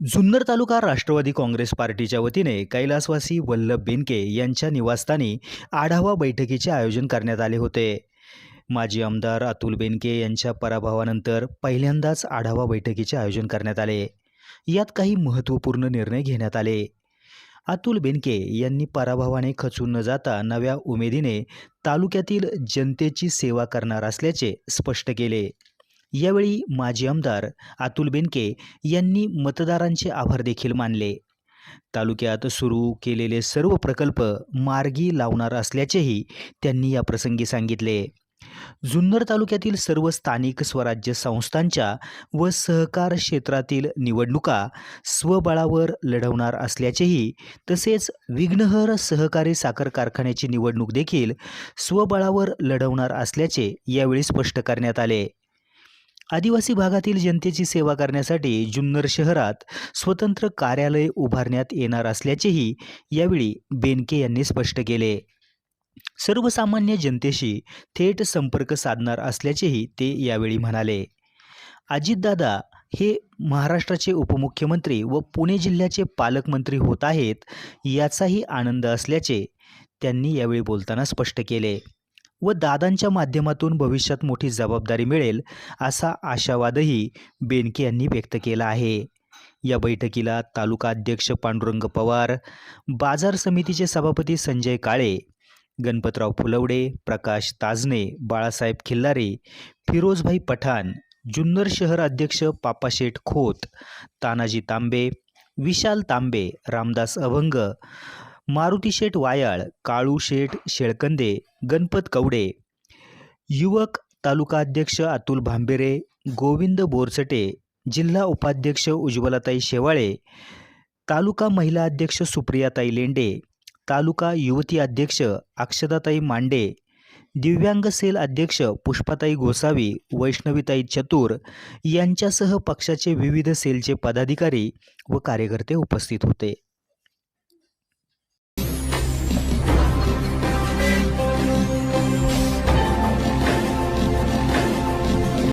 जुन्नर तालुका राष्ट्रवादी काँग्रेस पार्टीच्या वतीने कैलासवासी वल्लभ बेनके यांच्या निवासस्थानी आढावा बैठकीचे आयोजन करण्यात आले होते. माजी आमदार अतुल बेनके यांच्या पराभवानंतर पहिल्यांदाच आढावा बैठकीचे आयोजन करण्यात आले. यात काही महत्त्वपूर्ण निर्णय घेण्यात आले. अतुल बेनके यांनी पराभवाने खचून न जाता नव्या उमेदीने तालुक्यातील जनतेची सेवा करणार असल्याचे स्पष्ट केले. यावेळी माजी आमदार अतुल बेनके यांनी मतदारांचे आभार देखील मानले. तालुक्यात सुरू केलेले सर्व प्रकल्प मार्गी लावणार असल्याचेही त्यांनी या प्रसंगी सांगितले. जुन्नर तालुक्यातील सर्व स्थानिक स्वराज्य संस्थांच्या व सहकार क्षेत्रातील निवडणुका स्वबळावर लढवणार असल्याचेही तसेच विघ्नहर सहकारी साखर कारखान्याची निवडणूक देखील स्वबळावर लढवणार असल्याचे यावेळी स्पष्ट करण्यात आले. आदिवासी भागातील जनतेची सेवा करण्यासाठी जुन्नर शहरात स्वतंत्र कार्यालय उभारण्यात येणार असल्याचेही यावेळी बेनके यांनी स्पष्ट केले. सर्वसामान्य जनतेशी थेट संपर्क साधणार असल्याचेही ते यावेळी म्हणाले. अजितदादा हे महाराष्ट्राचे उपमुख्यमंत्री व पुणे जिल्ह्याचे पालकमंत्री होत आहेत याचाही आनंद असल्याचे त्यांनी यावेळी बोलताना स्पष्ट केले. व दादांच्या माध्यमातून भविष्यात मोठी जबाबदारी मिळेल असा आशावादही बेनके यांनी व्यक्त केला आहे. या बैठकीला तालुका अध्यक्ष पांडुरंग पवार बाजार समितीचे सभापती संजय काळे गणपतराव फुलवडे प्रकाश ताजने बाळासाहेब खिल्लारे फिरोजभाई पठाण जुन्नर शहर अध्यक्ष पापाशेठ खोत तानाजी तांबे विशाल तांबे रामदास अभंग मारुती शेठ वायाळ काळू शेठ शेळकंदे गणपत कवडे. युवक तालुका अध्यक्ष अतुल भांबेरे गोविंद बोरसटे जिल्हा उपाध्यक्ष उज्ज्वलाताई शेवाळे तालुका महिला अध्यक्ष सुप्रियाताई लेंडे तालुका युवती अध्यक्ष अक्षदाताई मांडे दिव्यांग सेल अध्यक्ष पुष्पाताई गोसावी वैष्णवीताई चतुर यांच्यासह पक्षाचे विविध सेलचे पदाधिकारी व कार्यकर्ते उपस्थित होते.